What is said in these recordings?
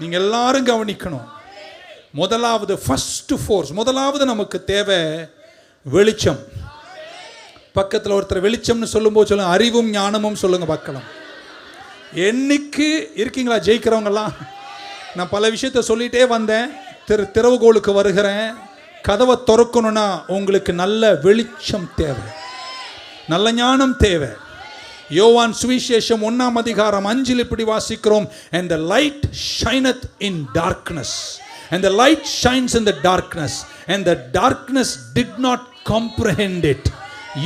நீங்க எல்லாரும் கவனிக்கணும். முதலாவது ஃபர்ஸ்ட் ஃபோர்ஸ் முதலாவது நமக்கு தேவை வெளிச்சம். பக்கத்தில் ஒருத்தர் வெளிச்சம்னு சொல்லும்போது சொல்லுங்க அறிவும் ஞானமும் சொல்லுங்க பார்க்கலாம் என்னைக்கு இருக்கீங்களா ஜெயிக்கிறவங்கலாம் நான் பல விஷயத்த சொல்லிட்டே வந்தேன். திரு திறவுகோளுக்கு வருகிறேன். கதவை திறக்கணும்னா உங்களுக்கு நல்ல வெளிச்சம் தேவை. நல்ல ஞானம் தேவை. யோவான் சுவிசேஷம் ஒன்னாம் அதிகாரம் அஞ்சில் இப்படி வாசிக்கிறோம். And the light shineth in darkness and the light shines in the darkness and the darkness did not comprehend it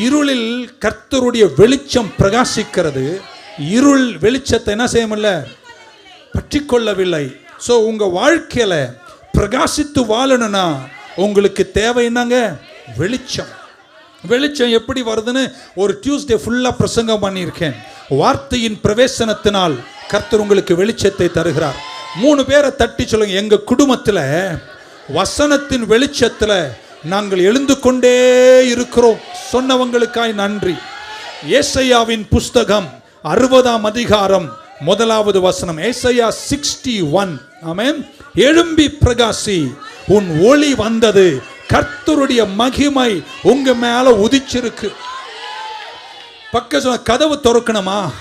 இருளில் கர்த்தருடைய வெளிச்சம் பிரகாசிக்கிறது. இருள் வெளிச்சத்தை என்ன செய்ய முடியல பற்றி கொள்ளவில்லை ஸோ உங்கள் வாழ்க்கையில் பிரகாசித்து வாழணும்னா உங்களுக்கு தேவை என்னங்க? வெளிச்சம். வெளிச்சம் எப்படி வருதுன்னு ஒரு டியூஸ்டே ஃபுல்லாக பிரசங்கம் பண்ணியிருக்கேன். வார்த்தையின் பிரவேசனத்தினால் கர்த்தர் உங்களுக்கு வெளிச்சத்தை தருகிறார். மூணு பேரை தட்டி சொல்லுங்க எங்கள் குடும்பத்தில் வசனத்தின் வெளிச்சத்தில் நாங்கள் எழுந்து கொண்டே இருக்கிறோம். சொன்னவங்களுக்காய் நன்றி. ஏசையாவின் புஸ்தகம் அறுபதாம் அதிகாரம் முதலாவது வசனம். ஏசையா சிக்ஸ்டி ஒன் ஆமேன். எழும்பி பிரகாசி உன் ஒளி வந்தது கர்த்தருடைய மகிமை உங்க மேல உதிச்சிருக்கு. பக்க சொன்ன கதவு திறக்கணுமா?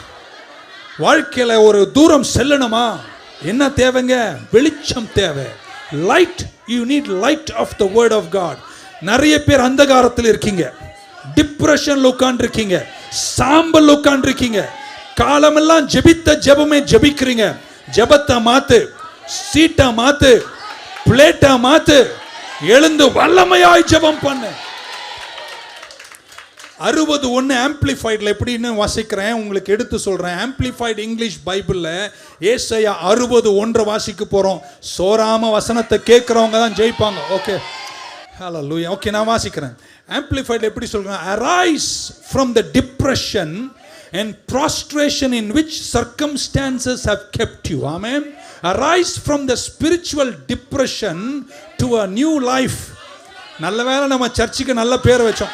வாழ்க்கையில ஒரு தூரம் செல்லணுமா? என்ன தேவைங்க? வெளிச்சம் தேவை. Light you need light of the word of God நிறைய பேர் அந்தகாரத்தில் இருக்கீங்க. டிப்ரெஷன்ல உட்கார்ந்துருக்கீங்க. சாம்பல் உட்கார்ந்துருக்கீங்க. காலமெல்லாம் ஜெபித்த ஜெபமே ஜெபிக்கிறீங்க. ஜெபத்தை மாத்து சீட்டை மாத்து பிளேட்டை மாத்து எழுந்து வல்லமையாய் ஜெபம் பண்ணு. அறுபது ஒன்று ஆம்ப்ளிஃபைடில் எப்படின்னு வாசிக்கிறேன்? உங்களுக்கு எடுத்து சொல்கிறேன் ஆம்ப்ளிஃபைடு இங்கிலீஷ் பைபிளில் ஏசையா அறுபது ஒன்றை வாசிக்க போகிறோம் சோராம வசனத்தை கேட்குறவங்க தான் ஜெயிப்பாங்க. ஓகே ஹலோ லூயா ஓகே நான் வாசிக்கிறேன். ஆம்பிளிஃபைடு எப்படி சொல்கிறேன் arise from the depression and prostration in which circumstances have kept you amen arise from the spiritual depression to a new life நல்ல வேலை நம்ம சர்ச்சுக்கு நல்ல பேர் வச்சோம்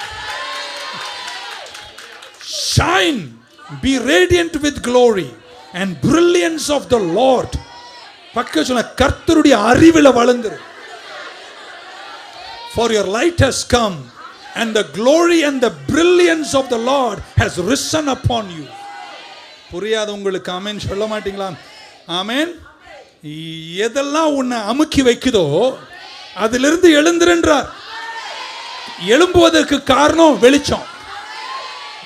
shine be radiant with glory and brilliance of the Lord பக்க சொன்ன கர்த்தருடைய அறிவில் வளர்ந்துரு for your light has come and the glory and the brilliance of the Lord has risen upon you புரியாத உங்களுக்கு ஆமேன் சொல்ல மாட்டீங்களா ஆமேன் எதெல்லாம் உன்னை அமுக்கி வைக்குதோ அதிலிருந்து எழுந்துருன்றார். எழும்புவதற்கு காரணம் வெளிச்சம்.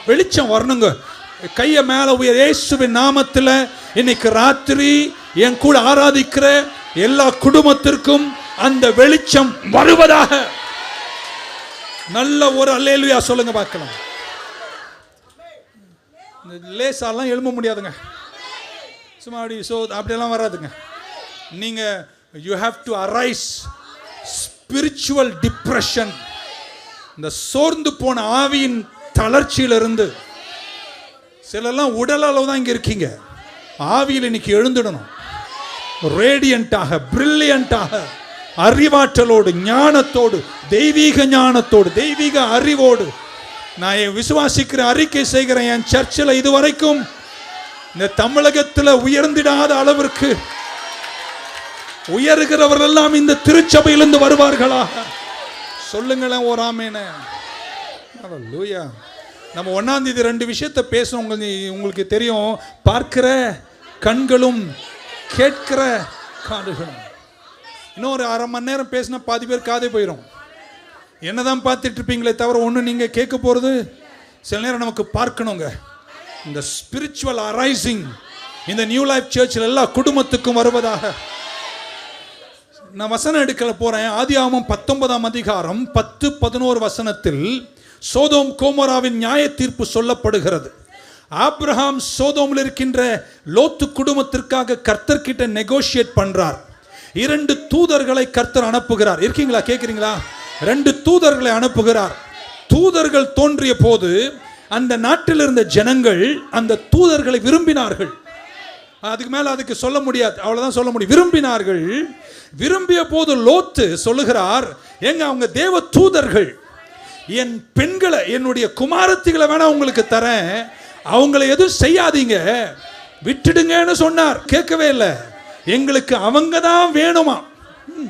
வெளிச்சம் வரணுங்க. கையை மேலே உயர். இயேசுவின் நாமத்தில் இன்னைக்கு ராத்திரி என் கூட ஆராதிக்கிற எல்லா குடும்பத்திற்கும் அந்த வெளிச்சம் வருவதாக. நல்ல ஒரு அல்லேலுயா சொல்லுங்க பார்க்கலாம். இந்த லேசாலாம் எழும்ப முடியாதுங்க. சும்மா அப்படி சோ அப்படியெல்லாம் வராதுங்க. நீங்க you have to arise spiritual depression இந்த சோர்ந்து போன ஆவியின் தளர்ச்சியிலிருந்து. சிலெல்லாம் உடல் அளவு தான் இங்கே இருக்கீங்க. ஆவியில் இன்னைக்கு எழுந்துடணும். ரேடியண்டாக பிரில்லியண்டாக அறிவாற்றலோடு ஞானத்தோடு தெய்வீக ஞானத்தோடு தெய்வீக அறிவோடு. நான் என் விசுவாசிக்கிற அறிக்கை செய்கிறேன் என் சர்ச்சில் இதுவரைக்கும். இந்த தமிழகத்தில் உயர்ந்திடாத அளவிற்கு உயர்கிறவர்கள் எல்லாம் இந்த திருச்சபையிலிருந்து வருவார்களா? சொல்லுங்களேன் ஒரு ஆமேன. லூயா நம்ம ஒன்னாம் தேதி ரெண்டு விஷயத்த பேசணும் உங்களுக்கு உங்களுக்கு தெரியும். பார்க்கிற கண்களும் கேட்கிற காதுகளும். இன்னொரு அரை மணி நேரம் பேசினா பாதி பேர் காதே போயிடும் என்னதான் பார்த்துட்டு இருப்பீங்களே தவிர ஒன்று நீங்கள் கேட்க போகிறது சில நேரம் நமக்கு பார்க்கணுங்க. இந்த ஸ்பிரிச்சுவல் அரைசிங் இந்த நியூ லைஃப் சர்ச்சில் எல்லா குடும்பத்துக்கும் வருவதாக. நான் வசனம் எடுக்கல போறேன். ஆதியாகமம் பத்தொன்பதாம் அதிகாரம் பத்து பதினோரு வசனத்தில் சோதோம் கோமராவின் நியாய தீர்ப்பு சொல்லப்படுகிறது. ஆப்ரஹாம் சோதோமில் இருக்கின்ற லோத்து குடும்பத்திற்காக கர்த்தர்கிட்ட நெகோஷியேட் பண்றார். இரண்டு தூதர்களை கர்த்தர் அனுப்புகிறார். இருக்கீங்களா? கேட்குறீங்களா ரெண்டு தூதர்களை அனுப்புகிறார். தூதர்கள் தோன்றிய போது அந்த நாட்டில் இருந்த ஜனங்கள் அந்த தூதர்களை விரும்பினார்கள். அதுக்கு மேல அதுக்கு சொல்ல முடியாது. அவ்வளவுதான் சொல்ல முடியும். விரும்பினார்கள். விரும்பிய போது லோத்து சொல்லுகிறார் எங்க அவங்க தேவ தூதர்கள் என் பெண்களை என்னுடைய குமாரத்திகளை வேணா உங்களுக்கு தரேன். அவங்கள எதுவும் செய்யாதீங்க. விட்டுடுங்கன்னு சொன்னார். கேட்கவே இல்லை. எங்களுக்கு அவங்க தான் வேணுமா? ம்.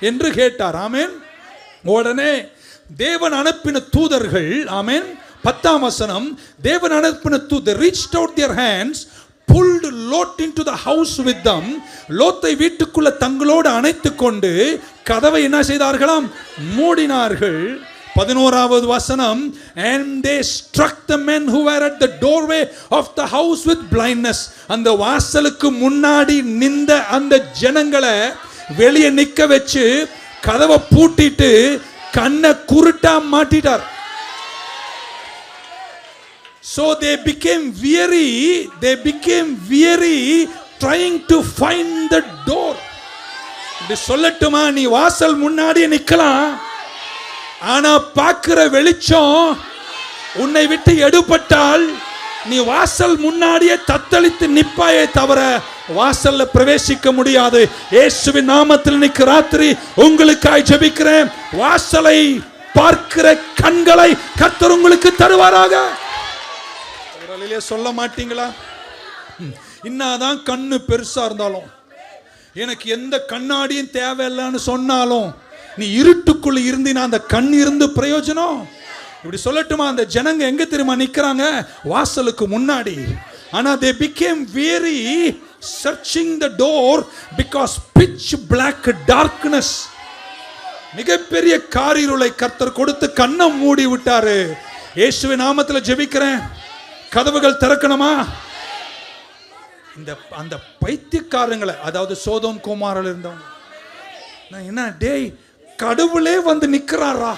என்று கேட்டார். ஆமேன். உடனே தேவன் அனுப்பின தூதர்கள் ஆமேன் பத்தாம் வசனம் தேவன் அனுப்பின தூதர் out their hands pulled Lot into the house with them லோத்தை வீட்டுக்குள்ள தங்களோடு அணைத்து கொண்டு கதவை என்ன செய்தார்களாம்? மூடினார்கள். பதினோராவது வசனம் and they struck the men who were at the doorway of the house with blindness அந்த வாசலுக்கு முன்னாடி நின்ற அந்த ஜனங்களை வெளியே நிற்க வச்சு கதவை பூட்டிட்டு கண்ணை குருட்டா மாட்டிட்டார். So they became weary, they became weary trying to find the door. இப்படி சொல்லட்டுமா? நீ வாசல் முன்னாடியே நிக்கலாம். ஆனா பார்க்கிற வெளிச்சம் உன்னை விட்டு எடுபட்டால் நீ வாசல் முன்னாடியே தத்தளித்து நிப்பாயே தவிர வாசல்ல பிரவேசிக்க முடியாது. இயேசுவின் நாமத்தில் இன்னைக்கு ராத்திரி உங்களுக்காய் ஜெபிக்கிறேன். வாசலை பார்க்கிற கண்களை கத்தர் உங்களுக்கு தருவாராக. ஒரு சொல்ல மாட்டீங்களா? இன்னாதான் கண்ணு பெருசா இருந்தாலும் எனக்கு எந்த கண்ணாடியும் தேவையில்லைன்னு சொன்னாலும் நீ இருட்டுக்குள்ள இருந்தினா அந்த கண் இருந்து பிரயோஜனம்? இப்படி சொல்லட்டுமா அந்த ஜனங்க எங்க தெரியுமா நிக்கிறாங்க? வாசலுக்கு முன்னாடி. ஆனா they became very searching the door because pitch black darkness மிகப்பெரிய காரிருளை கர்த்தர் கொடுத்து கண்ணை மூடி விட்டாரு இயேசுவின் நாமத்தில் ஜெபிக்கிறேன். கதவுகள் திறக்கணுமா? இந்த அந்த பைத்தியக்காரங்களை அதாவது சோதம் குமாரில் இருந்தவங்க. நான் என்ன டேய் கடவுளே வந்து நிக்கிறாரா?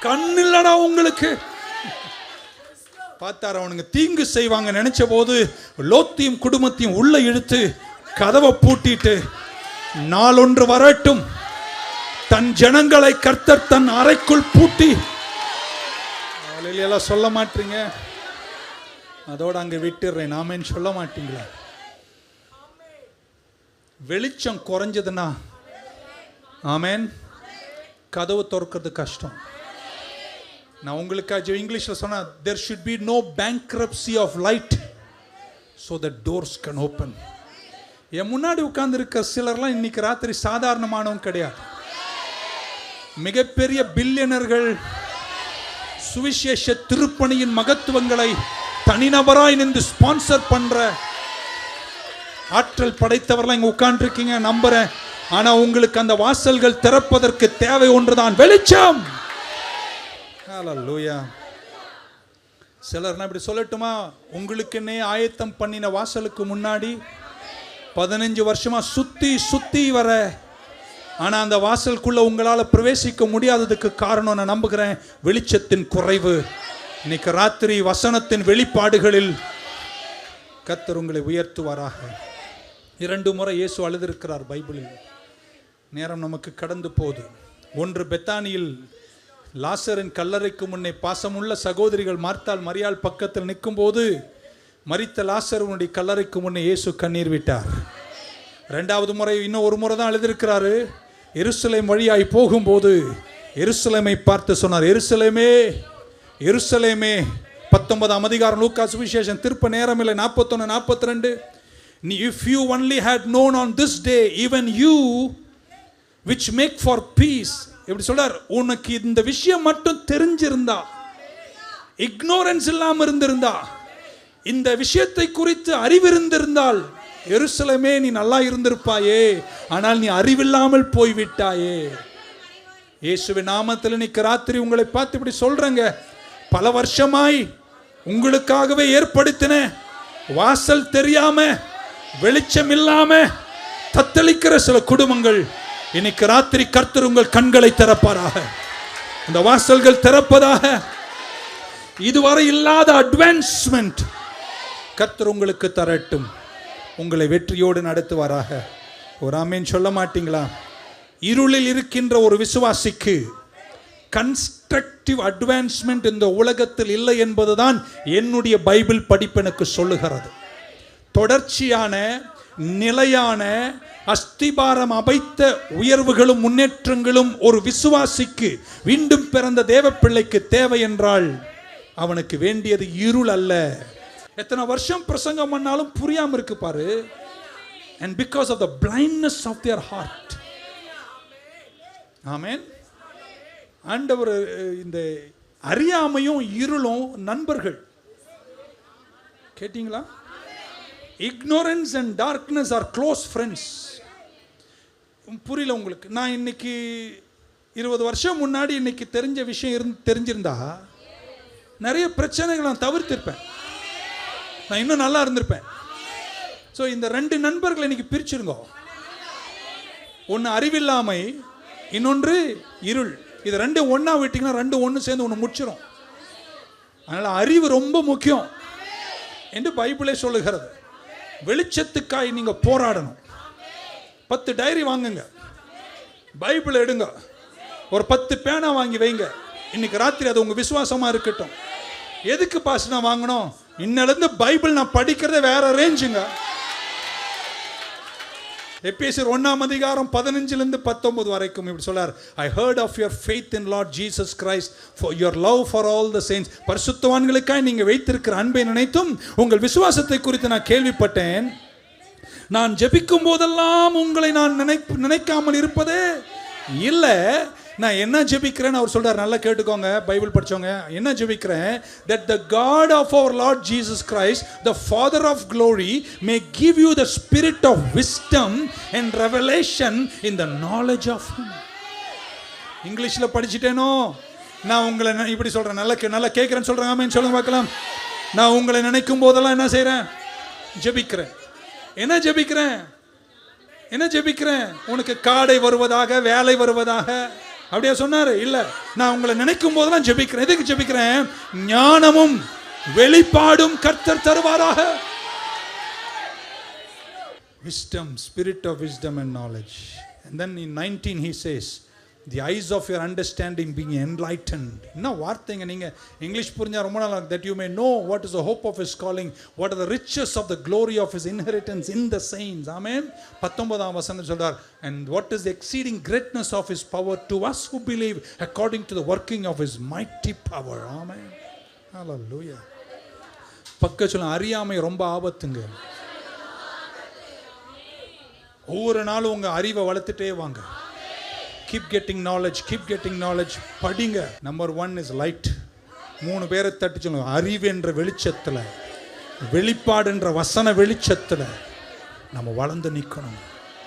கண் இல்லடா உங்களுக்கு. பார்த்தார் அவனுங்க தீங்கு செய்வாங்க. நினைச்ச போது லோத்தியும் குடும்பத்தையும் உள்ள இழுத்து கதவை பூட்டிட்டு நாளொன்று வரட்டும். தன் ஜனங்களை கர்த்தர் தன் அறைக்குள் பூட்டி அலையிலாம் எல்லாம் சொல்ல மாட்டீங்க. அதோடு அங்கே விட்டுடுறேன் நாமேன்னு சொல்ல மாட்டீங்களா? வெளிச்சம் குறைஞ்சதுன்னா? ஆமேன். கதவு திறக்கிறது கஷ்டம். நான் உங்களுக்காக இங்கிலீஷில் சொன்னேன் there should be no bankruptcy of light so the doors can open என் முன்னாடி உட்கார்ந்து இருக்க சிலர்லாம் இன்னைக்கு ராத்திரி சாதாரணமானவங்க கிடையாது. மிகப்பெரிய பில்லியனர்கள் சுவிசேஷ திருப்பணியின் மகத்துவங்களை தனிநபராய் நின்று ஸ்பான்சர் பண்ற ஆற்றல் படைத்தவர்லாம் இங்க உட்கார்ந்துருக்கீங்க நம்புறேன். ஆனா உங்களுக்கு அந்த வாசல்கள் திறப்பதற்கு தேவை ஒன்றுதான். வெளிச்சம்! சிலர் நான் இப்படி சொல்லட்டுமா? உங்களுக்குன்னே ஆயத்தம் பண்ணின வாசலுக்கு முன்னாடி பதினஞ்சு வருஷமா சுத்தி சுத்தி வர ஆனால் அந்த வாசலுக்குள்ளே உங்களால் பிரவேசிக்க முடியாததுக்கு காரணம் நான் நம்புகிறேன் வெளிச்சத்தின் குறைவு. இன்னைக்கு ராத்திரி வசனத்தின் வெளிப்பாடுகளில் கத்தர் உங்களை உயர்த்துவாராக. இரண்டு முறை இயேசு அழுதிருக்கிறார் பைபிளில். நேரம் நமக்கு கடந்து போகுது. ஒன்று பெத்தானியில் லாசரின் கல்லறைக்கு முன்னே பாசமுள்ள சகோதரிகள் மார்த்தால் மரியாள் பக்கத்தில் நிற்கும்போது மறித்த லாசருனுடைய கல்லறைக்கு முன்னே இயேசு கண்ணீர் விட்டார். ரெண்டாவது முறை இன்னும் ஒரு முறை தான் எழுதியிருக்கிறாரு எருசலேம் வழியாய் போகும்போது எருசலேமை பார்த்து சொன்னார் எருசலேமே எருசலேமே. பத்தொன்பதாம் அதிகாரம் லூக்கா சுவிசேஷன் திருப்ப நேரம் இல்லை நாற்பத்தொன்று நாற்பத்தி ரெண்டு நீ if you only had known on this day even you which make for peace எப்படி சொல்றார்? உனக்கு இந்த விஷயம் மட்டும் தெரிஞ்சிருந்தா இக்னோரன்ஸ் இல்லாமல் இருந்திருந்தா இந்த விஷயத்தை குறித்து அறிவிருந்திருந்தால் எருசலமே நீ நல்லா இருந்திருப்பாயே ஆனால் நீ அறிவில்லாமல் போய்விட்டாயே. இயேசுவின் நாமத்தில் இன்னைக்கு ராத்திரி உங்களை பார்த்து இப்படி சொல்றேங்க. பல வருஷமாய் உங்களுக்காகவே ஏற்படுத்தின வாசல் தெரியாம வெளிச்சம் இல்லாம தத்தளிக்கிற சில குடும்பங்கள் இன்னைக்கு ராத்திரி கர்த்தர் உங்கள் கண்களை திறப்பாராக. இந்த வாசல்கள் திறப்பதாக. இதுவரை இல்லாத அட்வான்ஸ்மெண்ட் கர்த்தர் உங்களுக்கு தரட்டும். உங்களை வெற்றியோடு நடத்துவாராக. ஒரு ஆமீன் சொல்ல மாட்டீங்களா? இருளில் இருக்கின்ற ஒரு விசுவாசிக்கு கன்ஸ்ட்ரக்டிவ் அட்வான்ஸ்மெண்ட் இந்த உலகத்தில் இல்லை என்பதுதான் என்னுடைய பைபிள் படிப்பு எனக்கு சொல்லுகிறது. தொடர்ச்சியான நிலையான அஸ்திபாரம் அமைத்த உயர்வுகளும் முன்னேற்றங்களும் ஒரு விசுவாசிக்கு மீண்டும் பிறந்த தேவப்பிள்ளைக்கு தேவை என்றால் அவனுக்கு வேண்டியது இருள் அல்ல. எத்தனை வருஷம் பிரசங்கம் பண்ணாலும் புரியாம இருக்கு பாரு. And because of the blindness of their heart ஆமேன் ஆண்டவர் இந்த அறியாமையும் இருளும் நண்பர்கள். கேட்டிங்களா? Ignorance and darkness are close friends புரியல உங்களுக்கு. நான் இன்னைக்கு இருபது வருஷம் முன்னாடி இன்னைக்கு தெரிஞ்ச விஷயம் இருந்து தெரிஞ்சிருந்தா நிறைய பிரச்சனைகளை நான் தவிர்த்திருப்பேன். நான் இன்னும் நல்லா இருந்திருப்பேன். ஸோ இந்த ரெண்டு நண்பர்களை இன்னைக்கு பிரிச்சிருங்க. ஒன்று அறிவில்லாமை இன்னொன்று இருள். இது ரெண்டு ஒன்றா விட்டிங்கன்னா ரெண்டு ஒன்று சேர்ந்து ஒன்று முடிச்சிடும் அதனால் அறிவு ரொம்ப முக்கியம். என்று பைபிளே சொல்லுகிறது. வெளிச்சத்துக்காய் நீங்கள் போராடணும். பத்து டைரி வாங்குங்க. பைபிள் எடுங்க. ஒரு பத்து பேனா வாங்கி வைங்க. இன்னைக்கு ராத்திரி அது உங்கள் விசுவாசமாக இருக்கட்டும். எதுக்கு பாஸ் நான் வாங்கணும்? இன்னிலிருந்து பைபிள் நான் படிக்கிறதே வேற ரேஞ்சுங்க எபேசியர் ஒன்னாம் அதிகாரம் பதினஞ்சிலிருந்து பத்தொன்பது வரைக்கும் இப்படி சொல்லார். I heard of your faith in Lord Jesus Christ for your love for all the saints பரிசுத்தவான்களுக்காக நீங்கள் வைத்திருக்கிற அன்பை நினைத்தும் உங்கள் விசுவாசத்தை குறித்து நான் கேள்விப்பட்டேன். நான் ஜெபிக்கும் போதெல்லாம் உங்களை நான் நினை நினைக்காமல் இருப்பதே இல்லை. நான் என்ன ஜெபிக்கிறேன்னு அவர் சொல்கிறார் நல்லா கேட்டுக்கோங்க பைபிள் படித்தவங்க என்ன ஜெபிக்கிறேன்? That the God of our Lord Jesus Christ the father of glory may give you the spirit of wisdom and revelation in the knowledge of இங்கிலீஷில் படிச்சுட்டேனோ? நான் உங்களை நான் இப்படி சொல்கிறேன் நல்லா கே- நல்லா கேட்குறேன்னு சொல்கிறேன் ஆமென். சொல்லுங்க பார்க்கலாம். நான் உங்களை நினைக்கும் போதெல்லாம் என்ன செய்கிறேன் ஜெபிக்கிறேன். என்ன ஜெபிக்கிறேன்? என்ன ஜெபிக்கிறேன்? உனக்கு காடை வருவதாக வேலை வருவதாக. அப்படியே சொன்னார் இல்லை நான் உங்களை நினைக்கும் போதெல்லாம் ஜெபிக்கிறேன். எதுக்கு ஜெபிக்கிறேன்? ஞானமும் வெளிப்பாடும் கர்த்தர் தருவாராக. Wisdom spirit of wisdom and knowledge and then in nineteen he says the eyes of your understanding being enlightened என்ன வார்த்தைங்க நீங்கள் இங்கிலீஷ் புரிஞ்சால் ரொம்ப நாள் that you may know what is the hope of his calling what are the riches of the glory of his inheritance in the saints ஆமேன் பத்தொன்பதாம் வசனம் சொல்கிறார் and what is exceeding greatness of his power to us who believe according to the working of his mighty power ஆமேன் லூயா பக்க சொல்லும் அறியாமை ரொம்ப ஆபத்துங்க ஒவ்வொரு நாளும் உங்கள் அறிவை வளர்த்துட்டே வாங்க keep getting knowledge keep getting knowledge படிங்க. நம்பர் ஒன் இஸ் லைட் மூணு பேரை தட்டி சொல்லுங்க. அறிவு என்ற வெளிச்சத்தில் வெளிப்பாடுன்ற வசன வெளிச்சத்தில் நம்ம வளர்ந்து நிற்கணும்